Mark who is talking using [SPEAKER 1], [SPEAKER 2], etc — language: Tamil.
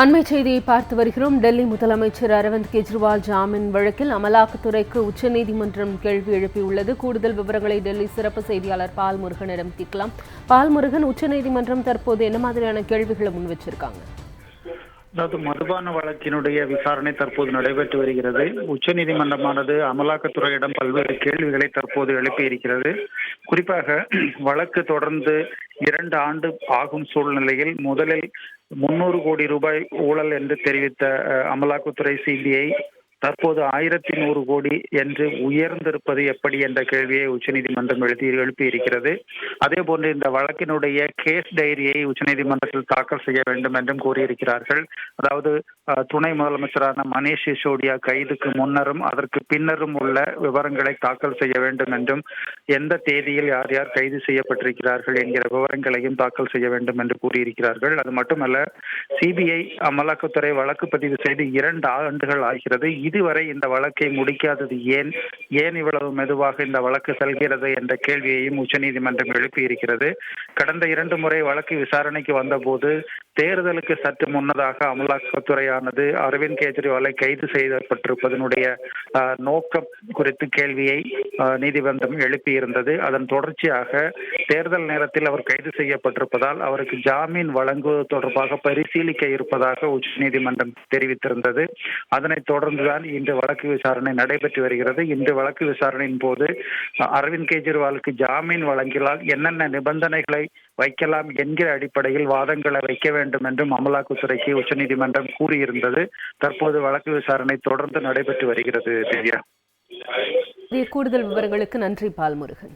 [SPEAKER 1] அண்மை செய்தியை பார்த்து வருகிறோம். டெல்லி முதலமைச்சர் அரவிந்த் கெஜ்ரிவால் ஜாமீன் வழக்கில் அமலாக்கத்துறைக்கு உச்சநீதிமன்றம் கேள்வி எழுப்பியுள்ளது. கூடுதல் விவரங்களை டெல்லி சிறப்பு செய்தியாளர் பால் முருகனிடம் கேட்கலாம். பால் முருகன் உச்சநீதிமன்றம் தற்போது என்ன மாதிரியான கேள்விகளை முன் வச்சிருக்காங்க?
[SPEAKER 2] அதாவது மதுபான வழக்கினுடைய விசாரணை தற்போது நடைபெற்று வருகிறது. உச்சநீதிமன்றமானது அமலாக்கத்துறையிடம் பல்வேறு கேள்விகளை தற்போது எழுப்பியிருக்கிறது. குறிப்பாக வழக்கு தொடர்ந்து இரண்டு ஆண்டு ஆகும் சூழ்நிலையில் முதலில் முன்னூறு கோடி ரூபாய் ஊழல் என்று தெரிவித்த அஹ், அமலாக்கத்துறை சிபிஐ தற்போது ஆயிரத்தி நூறு கோடி என்று உயர்ந்திருப்பது எப்படி என்ற கேள்வியை உச்சநீதிமன்றம் எழுதி எழுப்பி இருக்கிறது. அதே போன்று இந்த வழக்கினுடைய கேஸ் டைரியை உச்சநீதிமன்றத்தில் தாக்கல் செய்ய வேண்டும் என்றும் கூறியிருக்கிறார்கள். அதாவது துணை முதலமைச்சரான மணீஷ் சிசோடியா கைதுக்கு முன்னரும் அதற்கு பின்னரும் உள்ள விவரங்களை தாக்கல் செய்ய வேண்டும் என்றும் எந்த தேதியில் யார் யார் கைது செய்யப்பட்டிருக்கிறார்கள் என்கிற விவரங்களையும் தாக்கல் செய்ய வேண்டும் என்று கூறியிருக்கிறார்கள். அது மட்டுமல்ல சிபிஐ அமலாக்கத்துறை வழக்கு பதிவு செய்து இரண்டு ஆண்டுகள் ஆகிறது. இதுவரை இந்த வழக்கை முடிக்காதது ஏன்? ஏன் இவ்வளவு மெதுவாக இந்த வழக்கு செல்கிறது என்ற கேள்வியையும் உச்சநீதிமன்றம் எழுப்பியிருக்கிறது கடந்த இரண்டு முறை வழக்கு விசாரணைக்கு வந்தபோது தேர்தலுக்கு சற்று முன்னதாக அமலாக்கத்துறையானது அரவிந்த் கெஜ்ரிவாலை கைது செய்யப்பட்டிருப்பதனுடைய நோக்கம் குறித்து கேள்வியை நீதிமன்றம் எழுப்பியிருந்தது. அதன் தொடர்ச்சியாக தேர்தல் நேரத்தில் அவர் கைது செய்யப்பட்டிருப்பதால் அவருக்கு ஜாமீன் வழங்குவது தொடர்பாக பரிசீலிக்க இருப்பதாக உச்சநீதிமன்றம் தெரிவித்திருந்தது. அதனைத் தொடர்ந்துதான் இன்று வழக்கு விசாரணை நடைபெற்று வருகிறது. இன்று வழக்கு விசாரணையின் போது அரவிந்த் கெஜ்ரிவாலுக்கு ஜாமீன் வழங்கினால் என்னென்ன நிபந்தனைகளை வைக்கலாம் என்கிற அடிப்படையில் வாதங்களை வைக்க வேண்டும் என்றும் அமலாக்கத்துறைக்கு உச்சநீதிமன்றம் கூறியிருந்தது. தற்போது வழக்கு விசாரணை தொடர்ந்து நடைபெற்று வருகிறது திவ்யா.
[SPEAKER 1] கூடுதல் விவரங்களுக்கு நன்றி பால்முருகன்.